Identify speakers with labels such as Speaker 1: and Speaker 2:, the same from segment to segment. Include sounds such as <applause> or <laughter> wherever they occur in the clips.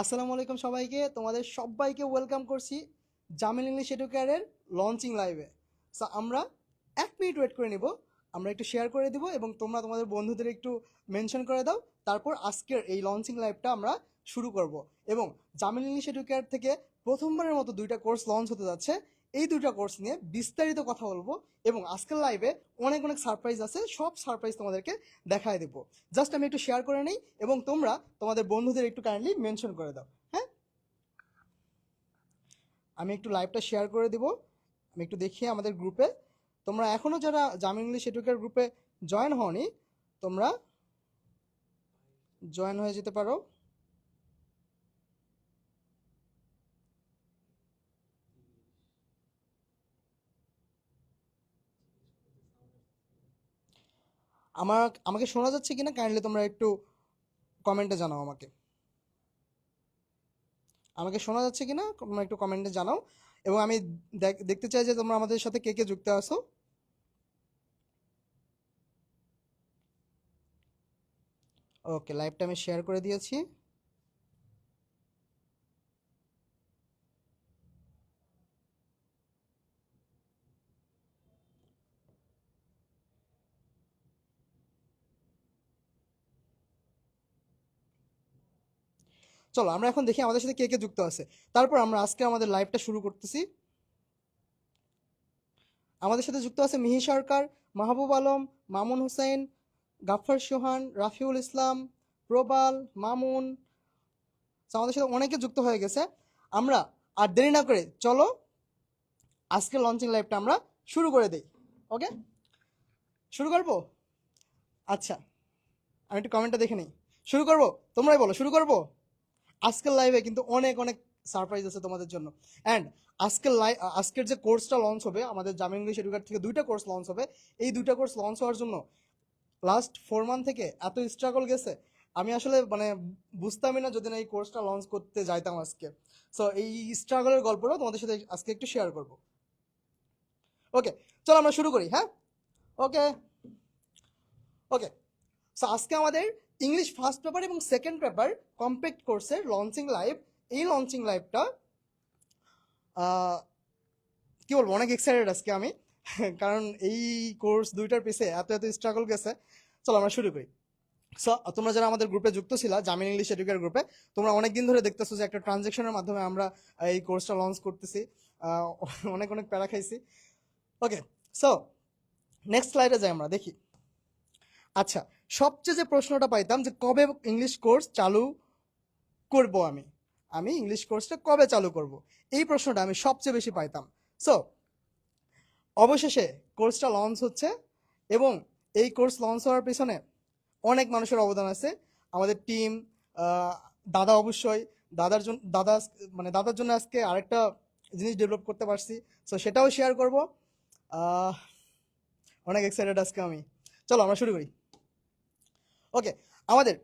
Speaker 1: আসসালামু আলাইকুম সবাইকে তোমাদের সবাইকে ওয়েলকাম করছি জামিল ইংলিশ এডুকেয়ারের লঞ্চিং লাইভে সো আমরা এক মিনিট ওয়েট করে নিব আমরা একটু শেয়ার করে দিব এবং তোমরা তোমাদের বন্ধুদের একটু মেনশন করে দাও তারপর আজকের এই লঞ্চিং লাইভটা আমরা শুরু করব এবং জামিল ইংলিশ এডুকেয়ার থেকে প্রথমবারের মতো দুইটা কোর্স লঞ্চ হতে যাচ্ছে এই দুটো কোর্স নিয়ে বিস্তারিত কথা বলবো এবং আজকের লাইভে অনেক অনেক সারপ্রাইজ আছে সব সারপ্রাইজ তোমাদেরকে দেখায় দেবো জাস্ট আমি একটু শেয়ার করে নিই এবং তোমরা তোমাদের বন্ধুদের একটু কাইন্ডলি মেনশন করে দাও হ্যাঁ আমি একটু লাইভটা শেয়ার করে দেবো আমি একটু দেখি আমাদের গ্রুপে তোমরা এখনও যারা জামি ইংলিশ এডুকের গ্রুপে জয়েন হওনি তোমরা জয়েন হয়ে যেতে পারো আমার আমাকে শোনা যাচ্ছে কিনা কাইন্ডলি তোমরা একটু কমেন্টে জানাও আমাকে আমাকে শোনা যাচ্ছে কিনা তোমরা একটু কমেন্টে জানাও এবং আমি দেখতে চাই যে তোমরা আমাদের সাথে কে কে যুক্ত আসো ওকে লাইভটা আমি শেয়ার করে দিয়েছি চলো আমরা এখন দেখি আমাদের সাথে কে কে যুক্ত আছে তারপর আমরা আজকে আমাদের লাইভটা শুরু করতেছি আমাদের সাথে যুক্ত আছে মিহি সরকার মাহবুব আলম মামুন হোসেন গাফর সোহান রাফিউল ইসলাম প্রবাল মামুন আমাদের সাথে অনেকে যুক্ত হয়ে গেছে আমরা আর দেরি না করে চলো আজকে লঞ্চিং লাইভটা আমরা শুরু করে দিই ওকে শুরু করবো আচ্ছা আমি একটু কমেন্টটা দেখে নিই শুরু করবো তোমরাই বলো শুরু করবো আজকের লাইভে কিন্তু অনেক অনেক সারপ্রাইজ আছে তোমাদের জন্য অ্যান্ড আজকের লাই আজকের যে কোর্সটা লঞ্চ হবে আমাদের জামিন ইংলিশ এডুকার থেকে দুইটা কোর্স লঞ্চ হবে এই দুইটা কোর্স লঞ্চ হওয়ার জন্য লাস্ট ফোর মান্থ থেকে এত স্ট্রাগল গেছে আমি আসলে মানে বুঝতামই না যদি না এই কোর্সটা লঞ্চ করতে যাইতাম আজকে সো এই স্ট্রাগলের গল্পটা তোমাদের সাথে আজকে একটু শেয়ার করব ওকে চলো আমরা শুরু করি হ্যাঁ ওকে ওকে সো আজকে আমাদের ইংলিশ ফার্স্ট পেপার এবং সেকেন্ড পেপার কম্প্যাক্ট কোর্সের লঞ্চিং লাইভ এই লঞ্চিং লাইভটা কী বলবো অনেক এক্সাইটেড আজকে আমি <laughs> কারণ এই কোর্স দুইটার পিছে এত এত স্ট্রাগল গেছে চলো আমরা শুরু করি সো তোমরা যারা আমাদের গ্রুপে যুক্ত ছিল জামিন ইংলিশ এডুকেয়ার গ্রুপে তোমরা অনেক দিন ধরে দেখতেছো যে একটা ট্রানজেকশনের মাধ্যমে আমরা এই কোর্সটা লঞ্চ করতেছি অনেক অনেক প্যারা খাইছি ওকে সো নেক্সট স্লাইডে যাই আমরা দেখি আচ্ছা সবচেয়ে যে প্রশ্নটা পাইতাম যে কবে ইংলিশ কোর্স চালু করব আমি আমি ইংলিশ কোর্সটা কবে চালু করব এই প্রশ্নটা আমি সবচেয়ে বেশি পাইতাম সো অবশেষে কোর্সটা লঞ্চ হচ্ছে এবং এই কোর্স লঞ্চ হওয়ার পিছনে অনেক মানুষের অবদান আছে আমাদের টিম দাদা অবশ্যই দাদার জন্য দাদা মানে দাদার জন্য আজকে আরেকটা জিনিস ডেভেলপ করতে পারছি সো সেটাও শেয়ার করব অনেক এক্সাইটেড আজকে আমি চলো আমরা শুরু করি ওকে আমাদের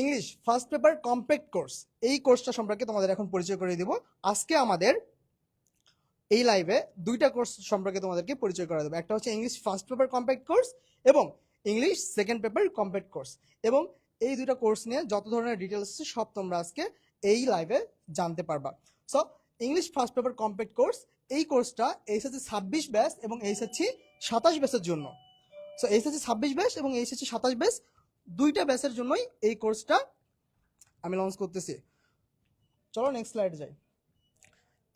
Speaker 1: English first paper compact course এই কোর্সটা সম্পর্কে তোমাদের এখন পরিচয় করে দিব আজকে আমাদের এই লাইভে দুইটা কোর্স সম্পর্কে তোমাদেরকে পরিচয় করা দেবো একটা হচ্ছে English first paper compact course এবং English second paper compact course এবং এই দুইটা কোর্স নিয়ে যত ধরনের ডিটেলস আছে সব তোমরা আজকে এই লাইভে জানতে পারবা so English first paper compact course এই কোর্সটা এইচএসসি ছাব্বিশ ব্যাস এবং এইচএসসি সাতাশ ব্যাসের জন্য সো এইচএসসি ছাব্বিশ ব্যাস এবং এইচএসসি সাতাশ ব্যাস দুইটা ব্যাচের জন্যই এই কোর্সটা আমি লঞ্চ করতেছি চলো নেক্সট স্লাইড যাই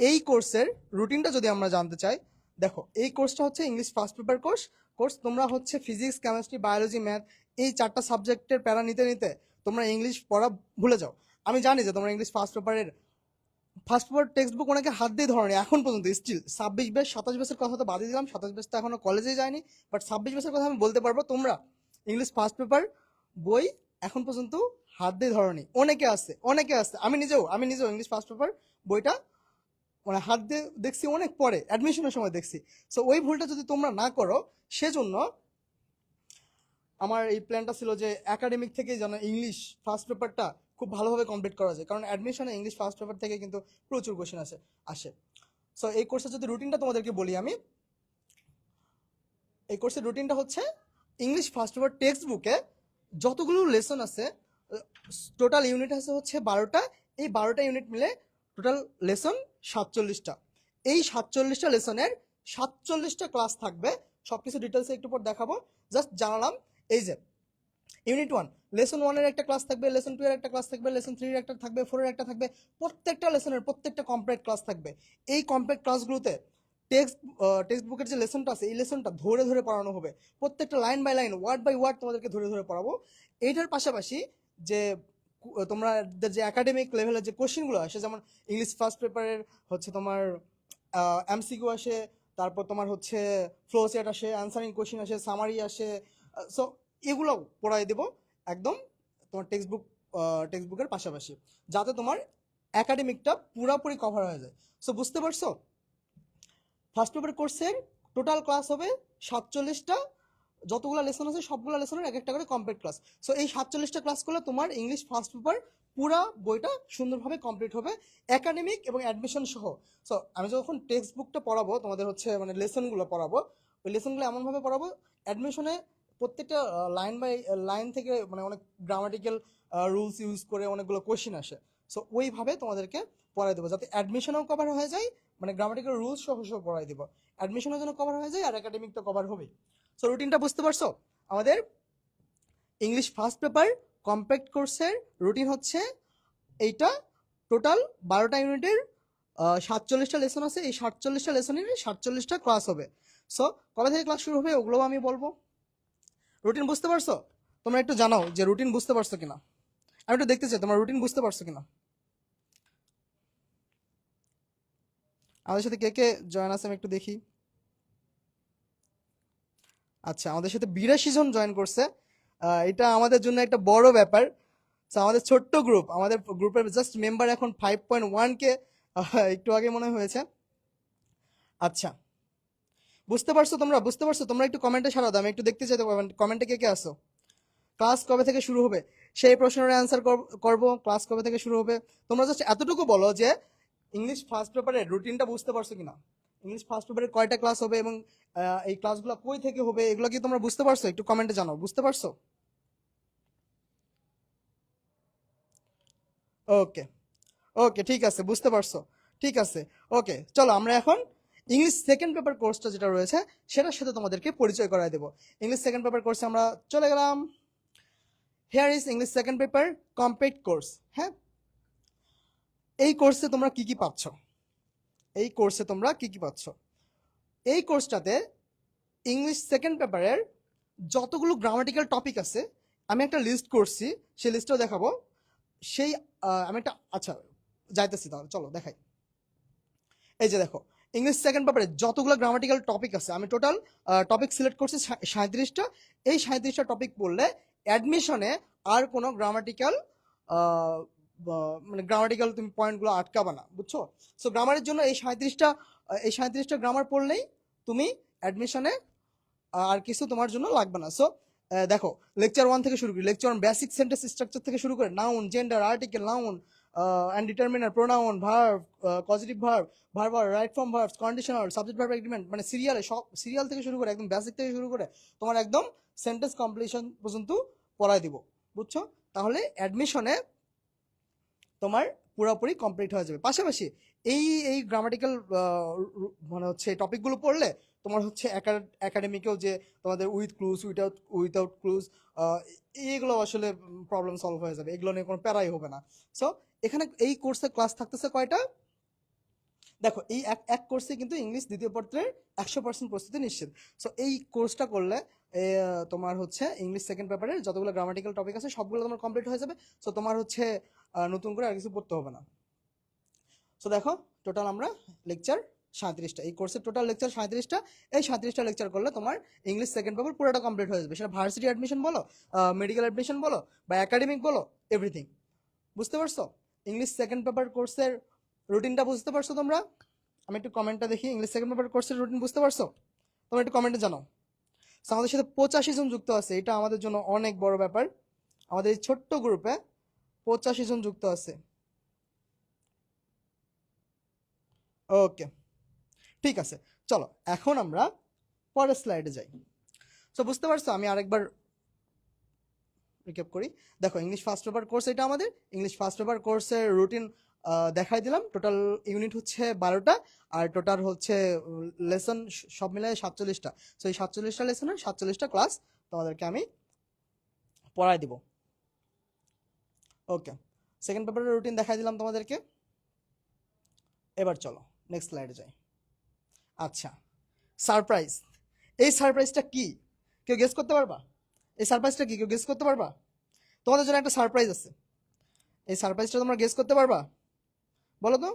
Speaker 1: এই কোর্সের রুটিনটা যদি আমরা জানতে চাই দেখো এই কোর্সটা হচ্ছে English first paper course course তোমরা হচ্ছে ফিজিক্স কেমিস্ট্রি বায়োলজি ম্যাথ এই চারটা সাবজেক্টের প্যারা নিতে নিতে তোমরা ইংলিশ পড়া ভুলে যাও আমি জানি যে তোমরা ইংলিশ ফার্স্ট পেপারের ফার্স্ট পেপার টেক্সট বুক ওনাকে হাত দিয়ে ধরেনি এখন পর্যন্ত স্টিল ছাব্বিশ ব্যাস সাতাশ ব্যাসের কথা তো বাদে দিলাম সাতাশ ব্যাস তো এখনও কলেজে যায়নি বাট ছাব্বিশ ব্যাসের কথা আমি বলতে পারবো তোমরা ইংলিশ ফার্স্ট পেপার বই এখন পর্যন্ত হাত দিয়ে ধরনি অনেকে আছে অনেকে আছে আমি নিজেও আমি নিজেও ইংলিশ ফার্স্ট পেপার বইটা মানে হাত দিয়ে দেখছি অনেক পরে অ্যাডমিশনের সময় দেখছি সো ওই ভুলটা যদি তোমরা না করো সেজন্য আমার এই প্ল্যানটা ছিল যে একাডেমিক থেকে যেন ইংলিশ ফার্স্ট পেপারটা খুব ভালোভাবে কমপ্লিট করা যায় কারণ অ্যাডমিশনে ইংলিশ ফার্স্ট পেপার থেকে কিন্তু প্রচুর কোশ্চেন আসে আসে সো এই কোর্সের যদি রুটিনটা তোমাদেরকে বলি আমি এই কোর্সের রুটিনটা হচ্ছে ইংলিশ ফার্স্ট পেপার টেক্সট বুকে যতগুলো লেসন আছে টোটাল ইউনিট আছে হচ্ছে বারোটা এই বারোটা ইউনিট মিলে টোটাল লেসন সাতচল্লিশটা এই সাতচল্লিশটা লেসনের সাতচল্লিশটা ক্লাস থাকবে সব কিছু ডিটেলসে একটু পর দেখাবো জাস্ট জানালাম এই যে ইউনিট ওয়ান লেসন ওয়ানের একটা ক্লাস থাকবে লেসন টু এর একটা ক্লাস থাকবে লেসন থ্রির একটা থাকবে ফোরের একটা থাকবে প্রত্যেকটা লেসনের প্রত্যেকটা কম্প্যাক্ট ক্লাস থাকবে এই কম্প্যাক্ট ক্লাসগুলোতে টেক্সট টেক্সট বুকের যে লেসনটা আছে এই লেসনটা ধরে ধরে পড়ানো হবে প্রত্যেকটা line by line word by word তোমাদেরকে ধরে ধরে পড়াবো এইটার পাশাপাশি যে তোমরা যে একাডেমিক লেভেলের যে কোশ্চেনগুলো আসে যেমন ইংলিশ ফার্স্ট পেপারের হচ্ছে তোমার এমসিকিউ আসে তারপর তোমার হচ্ছে ফ্লো সেট আসে আনসারিং কোশ্চেন আসে সামারি আসে সো এগুলো পড়াই দেব একদম তোমার টেক্সট বুক টেক্সট বুকের পাশাপাশি যাতে তোমার একাডেমিকটা পুরোপুরি কভার হয়ে যায় সো বুঝতে পারছো ফার্স্ট পেপার কোর্সের টোটাল ক্লাস হবে সাতচল্লিশটা যতগুলো লেসন আছে সবগুলো লেসনের এক একটা করে কমপ্লিট ক্লাস সো এই সাতচল্লিশটা ক্লাস করলে তোমার ইংলিশ ফার্স্ট পেপার পুরা বইটা সুন্দরভাবে কমপ্লিট হবে একাডেমিক এবং অ্যাডমিশন সহ সো আমি যখন টেক্সট বুকটা পড়াবো তোমাদের হচ্ছে মানে লেসনগুলো পড়াবো ওই লেসনগুলো এমনভাবে পড়াবো অ্যাডমিশনে প্রত্যেকটা লাইন বাই লাইন থেকে মানে অনেক গ্রামাটিক্যাল রুলস ইউজ করে অনেকগুলো কোশ্চিন আসে সো ওইভাবে তোমাদেরকে পড়াই দেবো যাতে অ্যাডমিশনও কভার হয়ে যায় মানে গ্রামাটিক্যাল রুলস সহ সহ পড়াই দিব অ্যাডমিশনের জন্য কভার হয়ে যায় আর একাডেমিকটা কভার হবে সো রুটিনটা বুঝতে পারছো আমাদের ইংলিশ ফার্স্ট পেপার কম্প্যাক্ট কোর্সের রুটিন হচ্ছে এইটা টোটাল বারোটা ইউনিটের সাতচল্লিশটা লেসন আছে এই সাতচল্লিশটা লেসনের সাতচল্লিশটা ক্লাস হবে সো কবে থেকে ক্লাস শুরু হবে ওগুলোও আমি বলবো রুটিন বুঝতে পারছো তোমরা একটু জানাও যে রুটিন বুঝতে পারছো কিনা আমি একটু দেখতে চাই তোমার রুটিন বুঝতে পারছো কিনা আমাদের সাথে কে কে জয়েন আছে আমি একটু দেখি আচ্ছা আমাদের সাথে বিরাশি জন জয়েন করছে এটা আমাদের জন্য একটা বড় ব্যাপার তো আমাদের ছোট্ট গ্রুপ আমাদের গ্রুপের জাস্ট মেম্বার এখন ফাইভ পয়েন্ট ওয়ানকে একটু আগে মনে হয়েছে আচ্ছা বুঝতে পারছো তোমরা বুঝতে পারছো তোমরা একটু কমেন্টে সারা দাও আমি একটু দেখতে চাই কমেন্টে কে কে আসো ক্লাস কবে থেকে শুরু হবে সেই প্রশ্নের অ্যান্সার করবো ক্লাস কবে থেকে শুরু হবে তোমরা জাস্ট এতটুকু বলো যে ইংলিশ ফার্স্ট পেপারের রুটিনটা বুঝতে পারছো কিনা ইংলিশ ফার্স্ট পেপারে কয়টা ক্লাস হবে এবং এই ক্লাসগুলো কই থেকে হবে এগুলো কি তোমরা বুঝতে পারছো একটু কমেন্টে জানাও বুঝতে পারছো ওকে ওকে ঠিক আছে বুঝতে পারছো ঠিক আছে ওকে চলো আমরা এখন ইংলিশ সেকেন্ড পেপার কোর্সটা যেটা রয়েছে সেটার সাথে তোমাদেরকে পরিচয় করায় দেবো ইংলিশ সেকেন্ড পেপার কোর্সে আমরা চলে গেলাম here is English second paper complete course হ্যাঁ এই কোর্সে তোমরা কি কি পাচ্ছ এই কোর্সে তোমরা কি কি পাচ্ছ এই কোর্সটাতে ইংলিশ সেকেন্ড পেপারের যতগুলো গ্রামাটিক্যাল টপিক আছে আমি একটা লিস্ট করছি সেই লিস্টটাও দেখাবো সেই আমি একটা আচ্ছা যাইতেছি তাহলে চলো দেখাই এই যে দেখো ইংলিশ সেকেন্ড পেপারে যতগুলো গ্রামাটিক্যাল টপিক আছে আমি টোটাল টপিক সিলেক্ট করছি সাঁত্রিশটা এই সাঁত্রিশটা টপিক পড়লে অ্যাডমিশনে আর কোনো গ্রামাটিক্যাল মানে গ্রামাটিক্যাল তুমি পয়েন্টগুলো আটকাবা না বুঝছো সো গ্রামারের জন্য এই সাঁত্রিশটা এই সাঁত্রিশটা গ্রামার পড়লেই তুমি অ্যাডমিশনে আর কিছু তোমার জন্য লাগবে না সো দেখো লেকচার ওয়ান থেকে শুরু করি lecture one basic sentence structure থেকে শুরু করে noun gender article noun and determiner pronoun verb positive verb verb right form verb conditioner subject verb agreement মানে সিরিয়ালে সব সিরিয়াল থেকে শুরু করে একদম বেসিক থেকে শুরু করে তোমার একদম সেন্টেন্স কমপ্লিশন পর্যন্ত পড়ায় দিব বুঝছো তাহলে অ্যাডমিশনে তোমার পুরোপুরি কমপ্লিট হয়ে যাবে পাশাপাশি এই এই গ্রামাটিক্যাল মানে হচ্ছে টপিকগুলো পড়লে তোমার হচ্ছে একাডেমিকেও যে তোমাদের with clues without without clues এইগুলো আসলে প্রবলেম সলভ হয়ে যাবে এগুলো নিয়ে কোনো প্যারাই হবে না সো এখানে এই কোর্সে ক্লাস থাকতেছে কয়টা দেখো এই এক এক কোর্সে কিন্তু ইংলিশ দ্বিতীয় পত্রের একশো পার্সেন্ট প্রস্তুতি নিশ্চিত সো এই কোর্সটা করলে তোমার হচ্ছে ইংলিশ সেকেন্ড পেপারের যতগুলো গ্রামাটিক্যাল টপিক আছে সবগুলো তোমার কমপ্লিট হয়ে যাবে সো তোমার হচ্ছে নতুন করে আর কিছু পড়তে হবে না সো দেখো টোটাল আমরা লেকচার সাঁত্রিশটা এই কোর্সের টোটাল লেকচার সাঁত্রিশটা এই সাঁত্রিশটা লেকচার করলে তোমার ইংলিশ সেকেন্ড পেপার পুরোটা কমপ্লিট হয়ে যাবে সেটা ভার্সিটি অ্যাডমিশন বলো মেডিকেল অ্যাডমিশন বলো বা একাডেমিক বলো এভরিথিং বুঝতে পারছো ইংলিশ সেকেন্ড পেপার কোর্সের রুটিনটা বুঝতে পারছো তোমরা আমি একটু কমেন্টটা দেখি ইংলিশ সেকেন্ড পেপার কোর্সের রুটিন বুঝতে পারছো তোমরা একটু কমেন্টে জানাও আমাদের সাথে পঁচাশি জন যুক্ত আছে এটা আমাদের জন্য অনেক বড় ব্যাপার আমাদের এই ছোট্ট গ্রুপে পঁচাশি জন যুক্ত আছে ওকে ঠিক আছে চলো এখন আমরা পরের স্লাইডে যাই সো বুঝতে পারছো আমি আরেকবার রিক্যাপ করি দেখো ইংলিশ ফার্স্ট পেপার কোর্স এটা আমাদের ইংলিশ ফার্স্ট পেপার কোর্সের রুটিন দেখাই দিলাম টোটাল ইউনিট হচ্ছে বারোটা আর টোটাল হচ্ছে লেসন সব মিলিয়ে সাতচল্লিশটা সো এই সাতচল্লিশটা লেসনের সাতচল্লিশটা ক্লাস তোমাদেরকে আমি পড়ায় দিব ওকে সেকেন্ড পেপারের রুটিন দেখাই দিলাম তোমাদেরকে এবার চলো নেক্সট স্লাইডে যাই আচ্ছা সারপ্রাইজ এই সারপ্রাইজটা কি কেউ গেস করতে পারবা এই সারপ্রাইজটা কি কেউ গেস করতে পারবা তোমাদের জন্য একটা সারপ্রাইজ আছে এই সারপ্রাইজটা তোমরা গেস করতে পারবা বলো তো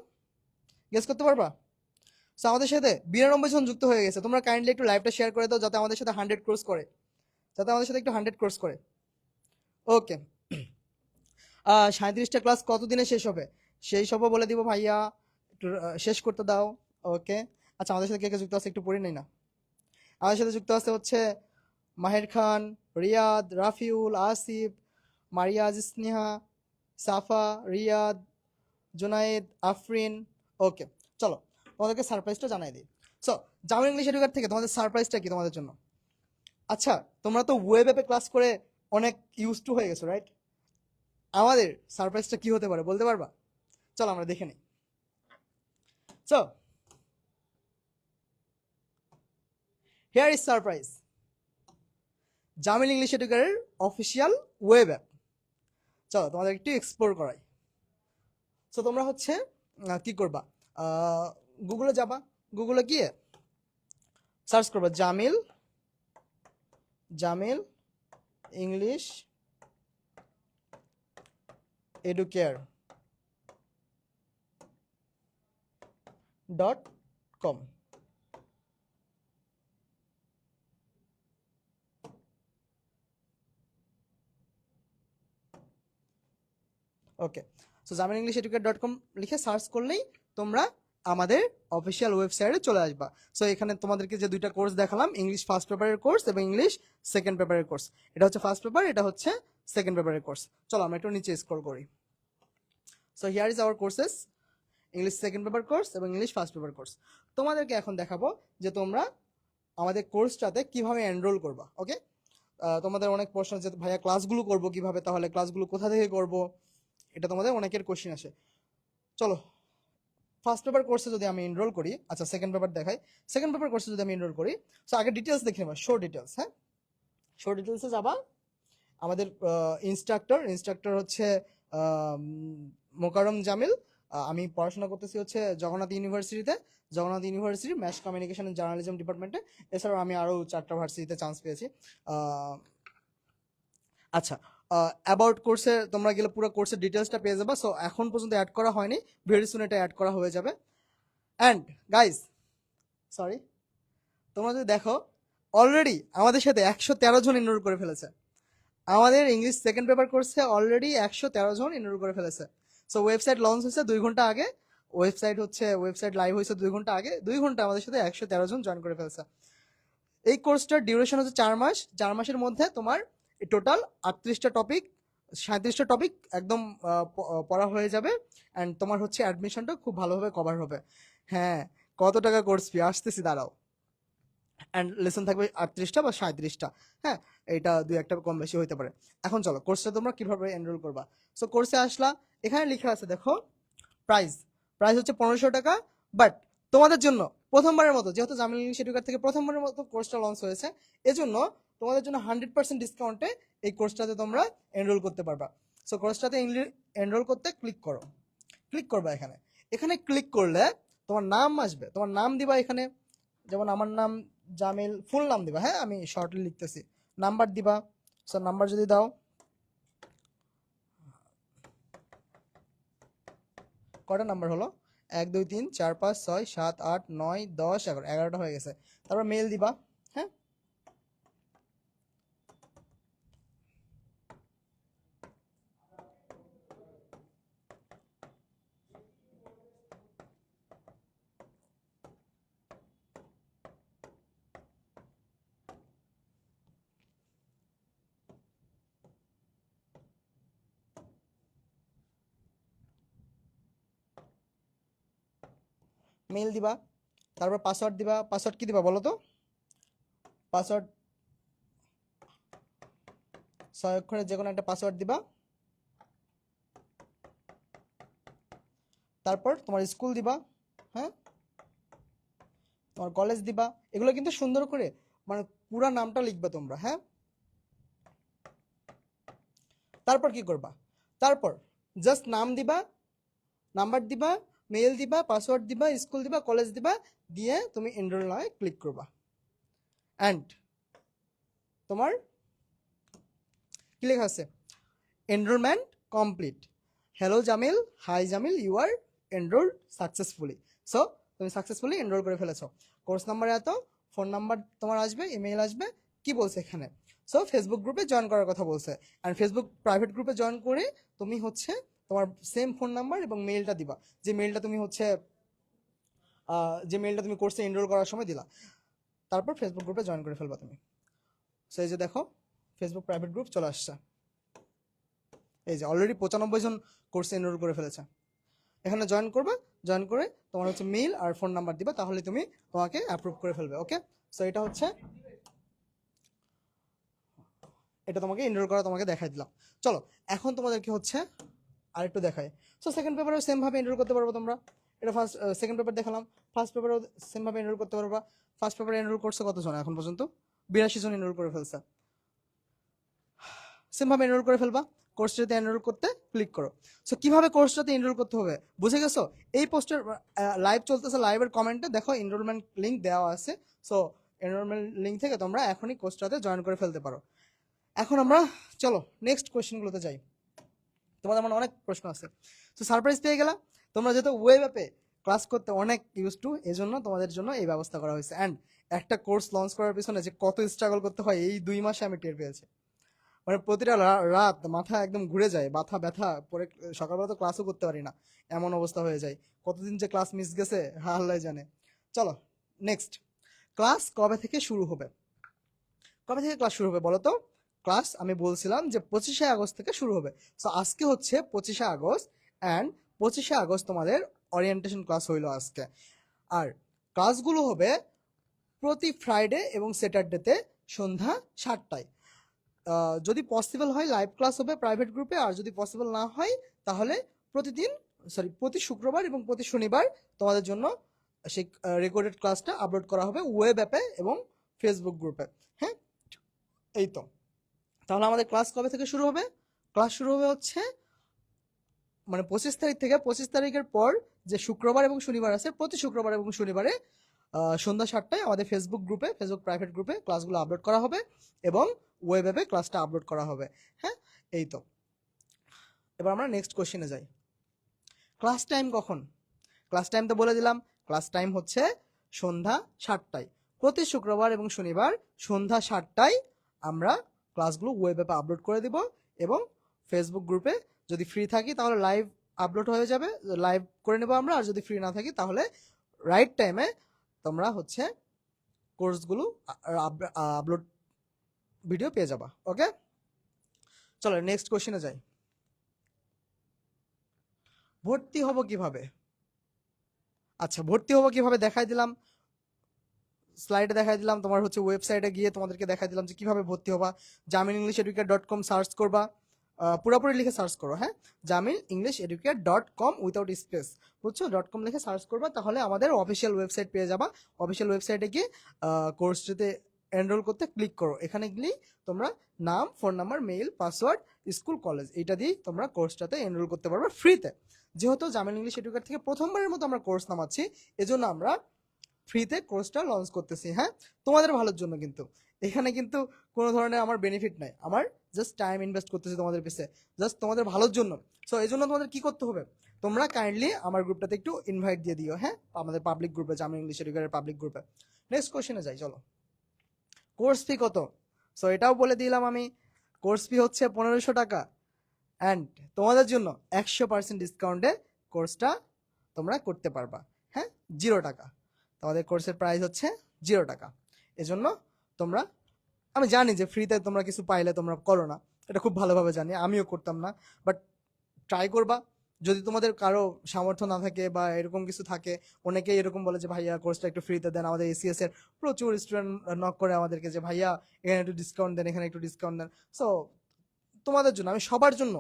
Speaker 1: গেস করতে পারবা সো আমাদের সাথে বিরানব্বই জন যুক্ত হয়ে গেছে তোমরা কাইন্ডলি একটু লাইভটা শেয়ার করে দাও যাতে আমাদের সাথে হান্ড্রেড ক্রোস করে যাতে আমাদের সাথে একটু হান্ড্রেড ক্রোস করে ওকে সাঁত্রিশটা ক্লাস কতদিনে শেষ হবে সেই সবও বলে দিব ভাইয়া একটু শেষ করতে দাও ওকে আচ্ছা আমাদের সাথে কে কে যুক্ত আছে একটু পড়ে নেই না আমাদের সাথে যুক্ত আছে হচ্ছে মাহের খান রিয়াদ রাফিউল আসিফ মারিয়া স্নেহা সাফা রিয়াদ জুনাইদ আফরিন ওকে চলো তোমাদেরকে সারপ্রাইজটা জানাই দিই সো জামিন ইংলিশ এডুকার থেকে তোমাদের সারপ্রাইজটা কি তোমাদের জন্য আচ্ছা তোমরা তো ওয়েব অ্যাপে ক্লাস করে অনেক ইউজ টু হয়ে গেছো রাইট আমাদের সারপ্রাইজটা কি হতে পারে বলতে পারবা চলো আমরা দেখে নিই so here is surprise Jamil English এডুকারের অফিসিয়াল ওয়েব অ্যাপ চলো তোমাদের একটু এক্সপ্লোর করাই সো তোমরা হচ্ছে কি করবা গুগলে যাবা গুগলে গিয়ে সার্চ করবা Jamil Jamil English educare dot com okay so Jamil English educate dot com লিখে সার্চ করলেই তোমরা আমাদের অফিসিয়াল ওয়েবসাইটে চলে আসবা সো এখানে তোমাদেরকে যে দুইটা কোর্স দেখালাম ইংলিশ ফার্স্ট পেপারের কোর্স এবং ইংলিশ সেকেন্ড পেপারের কোর্স এটা হচ্ছে ফার্স্ট পেপার এটা হচ্ছে সেকেন্ড পেপারের কোর্স চলো আমরা একটু নিচে স্কোর করি so here is our courses English second paper course এবং ইংলিশ ফার্স্ট পেপার কোর্স তোমাদেরকে এখন দেখাবো যে তোমরা আমাদের কোর্সটাতে কিভাবে এনরোল করবা ওকে তোমাদের অনেক প্রশ্ন আছে ভাইয়া ক্লাসগুলো করবো কিভাবে তাহলে ক্লাসগুলো কোথা থেকে করবো এটা তোমাদের অনেকের কোশ্চিন আসে চলো ফার্স্ট পেপার কোর্সে যদি আমি এনরোল করি আচ্ছা সেকেন্ড পেপার দেখাই সেকেন্ড পেপার কোর্সে যদি আমি এনরোল করি সো আগে ডিটেলস দেখে নেবো শো ডিটেলস হ্যাঁ শো ডিটেলসে যাবা আমাদের ইনস্ট্রাক্টর ইনস্ট্রাক্টর হচ্ছে মোকারম জামিল আমি পড়াশোনা করতেছি হচ্ছে জগন্নাথ ইউনিভার্সিটিতে Jagannath university mass communication and journalism ডিপার্টমেন্টে এছাড়াও আমি আরও চারটা ভার্সিটিতে চান্স পেয়েছি আচ্ছা অ্যাবাউট কোর্সে তোমরা গেলে পুরো কোর্সের ডিটেলসটা পেয়ে যাবে সো এখন পর্যন্ত অ্যাড করা হয়নি ভেরি সুন এটা অ্যাড করা হয়ে যাবে অ্যান্ড গাইজ সরি তোমরা যদি দেখো অলরেডি আমাদের সাথে একশো তেরো জন ইনরোল করে ফেলেছে আমাদের ইংলিশ সেকেন্ড পেপার কোর্সে অলরেডি একশো তেরো জন ইনরোল করে ফেলেছে সো ওয়েবসাইট লঞ্চ হয়েছে দুই ঘন্টা আগে ওয়েবসাইট হচ্ছে ওয়েবসাইট লাইভ হয়েছে দুই ঘন্টা আগে দুই ঘন্টা আমাদের সাথে একশো তেরো জন জয়েন করে ফেলেছে এই কোর্সটার ডিউরেশন হচ্ছে চার মাস চার মাসের মধ্যে তোমার টোটাল আটত্রিশটা টপিক সাঁত্রিশটা টপিক একদম পড়া হয়ে যাবে অ্যান্ড তোমার হচ্ছে অ্যাডমিশনটা খুব ভালোভাবে কভার হবে হ্যাঁ কত টাকা কোর্স ফি আসতেছি দাঁড়াও অ্যান্ড লেসন থাকবে আটত্রিশটা বা সাঁত্রিশটা হ্যাঁ এটা দুই একটা কম বেশি হতে পারে এখন চলো কোর্সটা তোমরা কীভাবে এনরোল করবা সো কোর্সে আসলা এখানে লেখা আছে দেখো প্রাইস প্রাইস হচ্ছে পনেরোশো টাকা বাট তোমাদের জন্য প্রথমবারের মতো যেহেতু জামিল ইংলিশ থেকে প্রথমবারের মতো কোর্সটা লঞ্চ হয়েছে এজন্য তোমাদের জন্য হান্ড্রেড পার্সেন্ট ডিসকাউন্টে এই কোর্সটাতে তোমরা এনরোল করতে পারবা সো কোর্সটাতে এনরোল করতে ক্লিক করো ক্লিক করবা এখানে এখানে ক্লিক করলে তোমার নাম আসবে তোমার নাম দিবা এখানে যেমন আমার নাম জামিল ফুল নাম দিবা হ্যাঁ আমি শর্টলি লিখতেছি নাম্বার দিবা সো নাম্বার যদি দাও কটা নাম্বার হলো এক দুই তিন চার পাঁচ ছয় সাত আট নয় দশ এগারো এগারোটা হয়ে গেছে তারপর মেল দিবা মেল দিবা তারপর পাসওয়ার্ড দিবা পাসওয়ার্ড কি দিবা বলো তো পাসওয়ার্ড ছয় অক্ষরের যে কোনো একটা পাসওয়ার্ড দিবা তারপর তোমার স্কুল দিবা হ্যাঁ তোমার কলেজ দিবা এগুলো কিন্তু সুন্দর করে মানে পুরা নামটা লিখবা তোমরা হ্যাঁ তারপর কি করবা তারপর জাস্ট নাম দিবা নাম্বার দিবা মেইল দিবা পাসওয়ার্ড দিবা স্কুল দিবা কলেজ দিবা দিয়ে তুমি এনরোল নামে ক্লিক করবা অ্যান্ড তোমার কি লেখা আছে enrollment complete hello Jamil hi Jamil you are enroll successfully so তুমি সাকসেসফুলি এনরোল করে ফেলেছ কোর্স নাম্বার এত ফোন নাম্বার তোমার আসবে ইমেইল আসবে কি বলছে এখানে সো ফেসবুক গ্রুপে জয়েন করার কথা বলছে অ্যান্ড ফেসবুক প্রাইভেট গ্রুপে জয়েন করে তুমি হচ্ছে তোমার সেম ফোন নাম্বার এবং মেলটা দিবা যে মেলটা তুমি হচ্ছে যে মেলটা তুমি কোর্সে এনরোল করার সময় দিলা তারপর ফেসবুক গ্রুপে জয়েন করে ফেলবা তুমি সো এই যে দেখো ফেসবুক প্রাইভেট গ্রুপ চলে আসছে এই যে অলরেডি পঁচানব্বই জন কোর্সে এনরোল করে ফেলেছে এখানে জয়েন করবে জয়েন করে তোমার হচ্ছে মেল আর ফোন নাম্বার দিবা তাহলে তুমি তোমাকে অ্যাপ্রুভ করে ফেলবে ওকে সো এটা হচ্ছে এটা তোমাকে এনরোল করা তোমাকে দেখাই দিলাম চলো এখন তোমাদের কি হচ্ছে আরেকটু দেখায় সো সেকেন্ড পেপারেও সেমভাবে এনরোল করতে পারবো তোমরা এটা ফার্স্ট সেকেন্ড পেপার দেখালাম ফার্স্ট পেপারেও সেমভাবে এনরোল করতে পারবা ফার্স্ট পেপারে এনরোল করছে কতজন এখন পর্যন্ত বিরাশি জন এনরোল করে ফেলছে সেমভাবে এনরোল করে ফেলবা কোর্সটাতে এনরোল করতে ক্লিক করো সো কীভাবে কোর্সটাতে এনরোল করতে হবে বুঝে গেছো এই পোস্টের লাইভ চলতেছে লাইভের কমেন্টে দেখো এনরোলমেন্ট লিঙ্ক দেওয়া আছে সো এনরোলমেন্ট লিঙ্ক থেকে তোমরা এখনই কোর্সটাতে জয়েন করে ফেলতে পারো এখন আমরা চলো নেক্সট কোয়েশ্চেনগুলোতে যাই তোমাদের আমার অনেক প্রশ্ন আছে তো সারপ্রাইজ পেয়ে গেলাম তোমরা যেহেতু ওয়েব অ্যাপে ক্লাস করতে অনেক ইউজ টু এই জন্য তোমাদের জন্য এই ব্যবস্থা করা হয়েছে অ্যান্ড একটা কোর্স লঞ্চ করার পিছনে যে কত স্ট্রাগল করতে হয় এই দুই মাসে আমি টের পেয়েছি মানে প্রতিটা রাত মাথা একদম ঘুরে যায় মাথা ব্যথা পরে সকালবেলা তো ক্লাসও করতে পারি না এমন অবস্থা হয়ে যায় কতদিন যে ক্লাস মিস গেছে হা হাল্লাই জানে চলো নেক্সট ক্লাস কবে থেকে শুরু হবে কবে থেকে ক্লাস শুরু হবে বলো তো ক্লাস আমি বলছিলাম যে পঁচিশে আগস্ট থেকে শুরু হবে সো আজকে হচ্ছে পঁচিশে আগস্ট অ্যান্ড পঁচিশে আগস্ট তোমাদের অরিয়েন্টেশন ক্লাস হইল আজকে আর ক্লাসগুলো হবে প্রতি ফ্রাইডে এবং স্যাটারডেতে সন্ধ্যা সাতটায় যদি পসিবল হয় লাইভ ক্লাস হবে প্রাইভেট গ্রুপে আর যদি পসিবল না হয় তাহলে প্রতিদিন সরি প্রতি শুক্রবার এবং প্রতি শনিবার তোমাদের জন্য সেই রেকর্ডেড ক্লাসটা আপলোড করা হবে ওয়েব অ্যাপে এবং ফেসবুক গ্রুপে হ্যাঁ এই তো তাহলে আমাদের ক্লাস কবে থেকে শুরু হবে ক্লাস শুরু হবে হচ্ছে মানে পঁচিশ তারিখ থেকে পঁচিশ তারিখের পর যে শুক্রবার এবং শনিবার আছে প্রতি শুক্রবার এবং শনিবারে সন্ধ্যা সাতটায় আমাদের ফেসবুক গ্রুপে ফেসবুক প্রাইভেট গ্রুপে ক্লাসগুলো আপলোড করা হবে এবং ওয়েব অ্যাপে ক্লাসটা আপলোড করা হবে হ্যাঁ এই তো এবার আমরা নেক্সট কোশ্চেনে যাই ক্লাস টাইম কখন ক্লাস টাইম তো বলে দিলাম ক্লাস টাইম হচ্ছে সন্ধ্যা সাতটায় প্রতি শুক্রবার এবং শনিবার সন্ধ্যা সাতটায় আমরা ক্লাসগুলো ওয়েব অ্যাপে আপলোড করে দিব এবং ফেসবুক গ্রুপে যদি ফ্রি থাকি তাহলে লাইভ আপলোড হয়ে যাবে লাইভ করে নেব আমরা আর যদি ফ্রি না থাকি তাহলে রাইট টাইমে তোমরা হচ্ছে কোর্সগুলো আপলোড ভিডিও পেয়ে যাবা ওকে চলো নেক্সট কোয়েশ্চনে যাই ভর্তি হব কিভাবে আচ্ছা ভর্তি হব কিভাবে দেখাই দিলাম স্লাইডে দেখাই দিলাম তোমার হচ্ছে ওয়েবসাইটে গিয়ে তোমাদেরকে দেখাই দিলাম যে কীভাবে ভর্তি হবা Jamil English educate dot com search করবা পুরোপুরি লিখে সার্চ করো হ্যাঁ Jamil English educate dot com without space বুঝছো ডট কম লিখে সার্চ করবা তাহলে আমাদের অফিসিয়াল ওয়েবসাইট পেয়ে যাবা অফিসিয়াল ওয়েবসাইটে গিয়ে কোর্সটিতে এনরোল করতে ক্লিক করো এখানে গেলেই তোমরা নাম phone number mail password school college এটা দিয়েই তোমরা কোর্সটাতে এনরোল করতে পারবে ফ্রিতে যেহেতু জামিন ইংলিশ এডুকেট থেকে প্রথমবারের মতো আমরা কোর্স নামাচ্ছি এজন্য আমরা ফ্রিতে কোর্সটা লঞ্চ করতেছি হ্যাঁ তোমাদের ভালোর জন্য কিন্তু এখানে কিন্তু কোনো ধরনের আমার বেনিফিট নাই আমার জাস্ট টাইম ইনভেস্ট করতেছি তোমাদের পিছে জাস্ট তোমাদের ভালোর জন্য সো এই জন্য তোমাদের কী করতে হবে তোমরা কাইন্ডলি আমার গ্রুপটাতে একটু ইনভাইট দিয়ে দিও হ্যাঁ আমাদের পাবলিক গ্রুপে জামা ইংলিশ এডুকেটের পাবলিক গ্রুপে নেক্সট কোশ্চেনে যাই চলো কোর্স ফি কত সো এটাও বলে দিলাম আমি কোর্স ফি হচ্ছে পনেরোশো টাকা অ্যান্ড তোমাদের জন্য একশো পার্সেন্ট ডিসকাউন্টে কোর্সটা তোমরা করতে পারবা হ্যাঁ জিরো টাকা তাদের কোর্সের প্রাইস হচ্ছে জিরো টাকা এজন্য তোমরা আমি জানি যে ফ্রিতে তোমরা কিছু পাইলে তোমরা করো না এটা খুব ভালোভাবে জানি আমিও করতাম না বাট ট্রাই করবা যদি তোমাদের কারো সামর্থ্য না থাকে বা এরকম কিছু থাকে অনেকে এরকম বলে যে ভাইয়া কোর্সটা একটু ফ্রিতে দেন আমাদের এসিএস এর প্রচুর স্টুডেন্ট নক করে আমাদেরকে যে ভাইয়া এখানে একটু ডিসকাউন্ট দেন এখানে একটু ডিসকাউন্ট দেন সো তোমাদের জন্য আমি সবার জন্য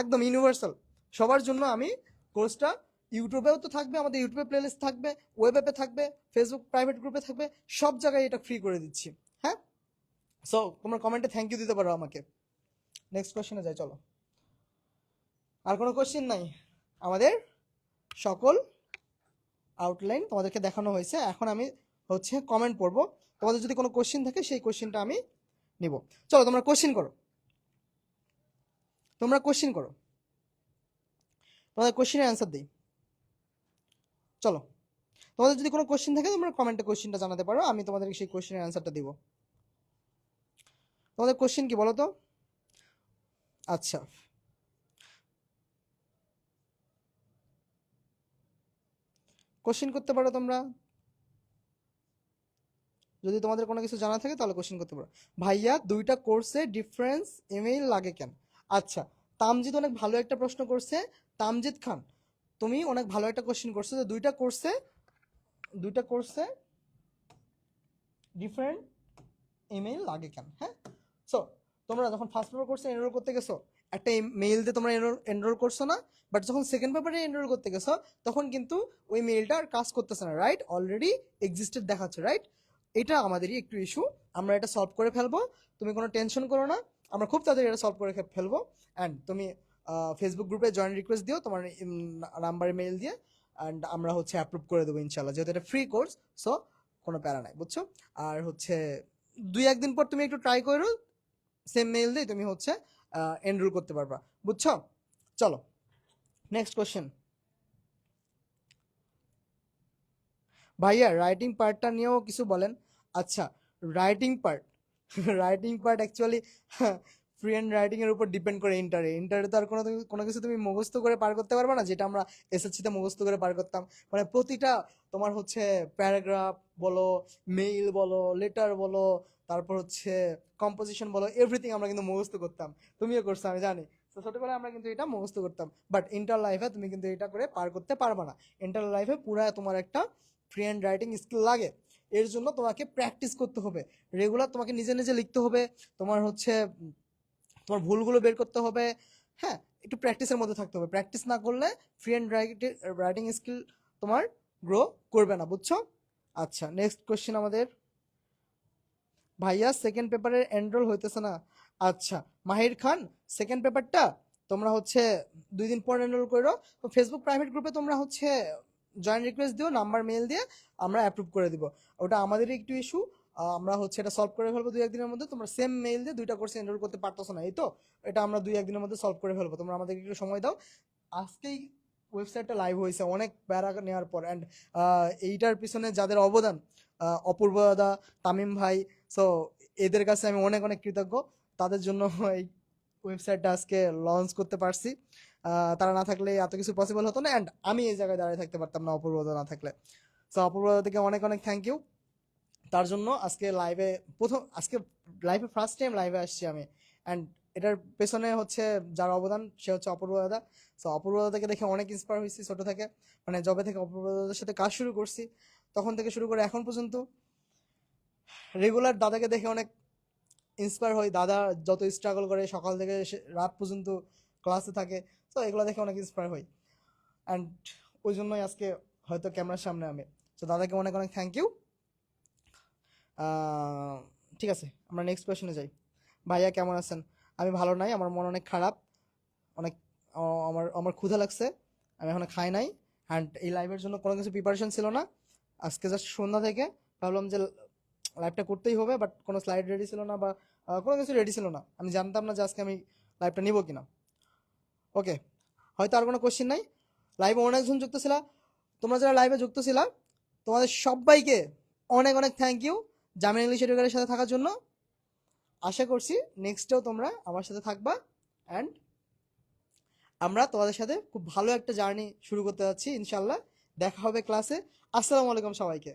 Speaker 1: একদম ইউনিভার্সাল সবার জন্য আমি কোর্সটা ইউটিউবেও তো থাকবে আমাদের ইউটিউবে প্লেলিস্ট থাকবে ওয়েব অ্যাপে থাকবে ফেসবুক প্রাইভেট গ্রুপে থাকবে সব জায়গায় এটা ফ্রি করে দিচ্ছি হ্যাঁ সো তোমরা কমেন্টে থ্যাংক ইউ দিতে পারো আমাকে নেক্সট কোয়েশ্চেনে যাই চলো আর কোনো কোয়েশ্চেন নাই আমাদের সকল আউটলাইন তোমাদেরকে দেখানো হয়েছে এখন আমি হচ্ছে কমেন্ট পড়ব তোমাদের যদি কোনো কোশ্চেন থাকে সেই কোশ্চেনটা আমি নিব চলো তোমরা কোশ্চেন করো তোমরা কোশ্চেন করো তোমাদের কোশ্চেনের অ্যান্সার দিই চলো তোমাদের যদি কোনো কোশ্চেন থাকে তোমরা কমেন্টে কোশ্চেনটা জানাতে পারো আমি তোমাদেরকে সেই কোশ্চেনের অ্যান্সারটা দিব তোমাদের কোশ্চেন কি বলো তো আচ্ছা কোশ্চেন করতে পারো তোমরা যদি তোমাদের কোনো কিছু জানা থাকে তাহলে কোশ্চেন করতে পারো ভাইয়া দুইটা কোর্সে ডিফারেন্স ইমেইল লাগে কেন আচ্ছা তামজিদ অনেক ভালো একটা প্রশ্ন করছে তামজিদ খান তুমি অনেক ভালো একটা কোশ্চেন করছো যে দুইটা কোর্সে দুইটা কোর্সে ডিফারেন্ট ইমেল লাগে কেন হ্যাঁ সো তোমরা যখন ফার্স্ট পেপার কোর্সে এনরোল করতে গেছো একটা মেইল দিয়ে তোমরা এনরোল করছো না বাট যখন সেকেন্ড পেপারে এনরোল করতে গেছো তখন কিন্তু ওই মেইলটা আর কাজ করতেছে না রাইট অলরেডি এক্সিস্টেড দেখাচ্ছে রাইট এটা আমাদেরই একটু ইস্যু আমরা এটা সলভ করে ফেলবো তুমি কোনো টেনশন করো না আমরা খুব তাড়াতাড়ি এটা সলভ করে ফেলবো অ্যান্ড তুমি ফেসবুক গ্রুপে জয়েন রিকোয়েস্ট দিও তোমার নাম্বারে মেইল দিয়ে অ্যান্ড আমরা হচ্ছে অ্যাপ্রুভ করে দেবো ইনশাল্লাহ যেহেতু এটা ফ্রি কোর্স সো কোনো প্যারা নাই বুঝছো আর হচ্ছে দুই একদিন পর তুমি একটু ট্রাই করো সেম মেইল দিয়ে তুমি হচ্ছে এনরোল করতে পারবা বুঝছো চলো নেক্সট কোয়েশ্চেন ভাইয়া রাইটিং পার্টটা নিয়েও কিছু বলেন আচ্ছা writing part writing part actually free hand রাইটিংয়ের উপর ডিপেন্ড করে ইন্টারে ইন্টারে তো আর কোনো কোনো কিছু তুমি মুখস্থ করে পার করতে পারবে না যেটা আমরা এসএসসিতে মুখস্থ করে পার করতাম মানে প্রতিটা তোমার হচ্ছে প্যারাগ্রাফ বলো মেইল বলো লেটার বলো তারপর হচ্ছে কম্পোজিশন বলো এভরিথিং আমরা কিন্তু মুখস্থ করতাম তুমিও করছো আমি জানি তো ছোটবেলায় আমরা কিন্তু এটা মুখস্থ করতাম বাট ইন্টার লাইফে তুমি কিন্তু এটা করে পার করতে পারবে না ইন্টার লাইফে পুরো তোমার একটা ফ্রি হ্যান্ড রাইটিং স্কিল লাগে এর জন্য তোমাকে প্র্যাকটিস করতে হবে রেগুলার তোমাকে নিজে নিজে লিখতে হবে তোমার হচ্ছে তোমার ভুলগুলো বের করতে হবে হ্যাঁ একটু প্র্যাকটিসের মধ্যে থাকতে হবে প্র্যাকটিস না করলে ফ্রি অ্যান্ড রাইটিং স্কিল তোমার গ্রো করবে না বুঝছো আচ্ছা নেক্সট কোয়েশ্চেন আমাদের ভাইয়া সেকেন্ড পেপারের এনরোল হইতেছে না আচ্ছা মাহির খান সেকেন্ড পেপারটা তোমরা হচ্ছে দুই দিন পর এনরোল করো তো ফেসবুক প্রাইভেট গ্রুপে তোমরা হচ্ছে জয়েন্ট রিকোয়েস্ট দিও নাম্বার মেল দিয়ে আমরা অ্যাপ্রুভ করে দিব ওটা আমাদেরই একটু ইস্যু আমরা হচ্ছে এটা সলভ করে ফেলবো দুই একদিনের মধ্যে তোমরা সেম মেইল দিয়ে দুইটা কোর্স এনরোল করতে পারতেছো না এই তো এটা আমরা দুই একদিনের মধ্যে সলভ করে ফেলবো তোমরা আমাদেরকে একটু সময় দাও আজকেই ওয়েবসাইটটা লাইভ হয়েছে অনেক প্যারা নেওয়ার পর অ্যান্ড এইটার পিছনে যাদের অবদান অপূর্বদা তামিম ভাই সো এদের কাছে আমি অনেক অনেক কৃতজ্ঞ তাদের জন্য এই ওয়েবসাইটটা আজকে লঞ্চ করতে পারছি তারা না থাকলে এত কিছু পসিবল হতো না অ্যান্ড আমি এই জায়গায় দাঁড়িয়ে থাকতে পারতাম না অপূর্বদা না থাকলে সো অপূর্বদা থেকে অনেক অনেক থ্যাংক ইউ তার জন্য আজকে লাইভে প্রথম আজকে লাইভে ফার্স্ট টাইম লাইভে আসছি আমি অ্যান্ড এটার পেছনে হচ্ছে যার অবদান সে হচ্ছে অপূর্ব দাদা সো অপূর্ব দাদাকে দেখে অনেক ইন্সপায়ার হয়েছি ছোটো থেকে মানে জবে থেকে অপূর্ব দাদার সাথে কাজ শুরু করছি তখন থেকে শুরু করে এখন পর্যন্ত রেগুলার দাদাকে দেখে অনেক ইন্সপায়ার হই দাদা যত স্ট্রাগল করে সকাল থেকে রাত পর্যন্ত ক্লাসে থাকে তো এগুলো দেখে অনেক ইন্সপায়ার হই অ্যান্ড ওই জন্যই আজকে হয়তো ক্যামেরার সামনে আমি তো দাদাকে অনেক অনেক থ্যাংক ইউ ঠিক আছে আমরা নেক্সট কোয়েশনে যাই ভাইয়া কেমন আছেন আমি ভালো নাই আমার মন অনেক খারাপ অনেক আমার আমার ক্ষুধা লাগছে আমি এখন খাই নাই অ্যান্ড এই লাইভের জন্য কোনো কিছু প্রিপারেশন ছিল না আজকে জাস্ট সন্ধ্যা থেকে ভাবলাম যে লাইভটা করতেই হবে বাট কোনো স্লাইড রেডি ছিল না বা কোনো কিছু রেডি ছিল না আমি জানতাম না যে আজকে আমি লাইভটা নিব কিনা ওকে হয়তো আর কোনো কোয়েশ্চেন নাই লাইভে অনেকজন যুক্ত ছিলা তোমরা যারা লাইভে যুক্ত ছিলা তোমাদের সবাইকে অনেক অনেক থ্যাংক ইউ জামিন ইংলিশ এডুকেটারের সাথে থাকার জন্য আশা করছি নেক্সটেও তোমরা আমার সাথে থাকবা অ্যান্ড আমরা তোমাদের সাথে খুব ভালো একটা জার্নি শুরু করতে যাচ্ছি ইনশাল্লাহ দেখা হবে ক্লাসে আসসালামু আলাইকুম সবাইকে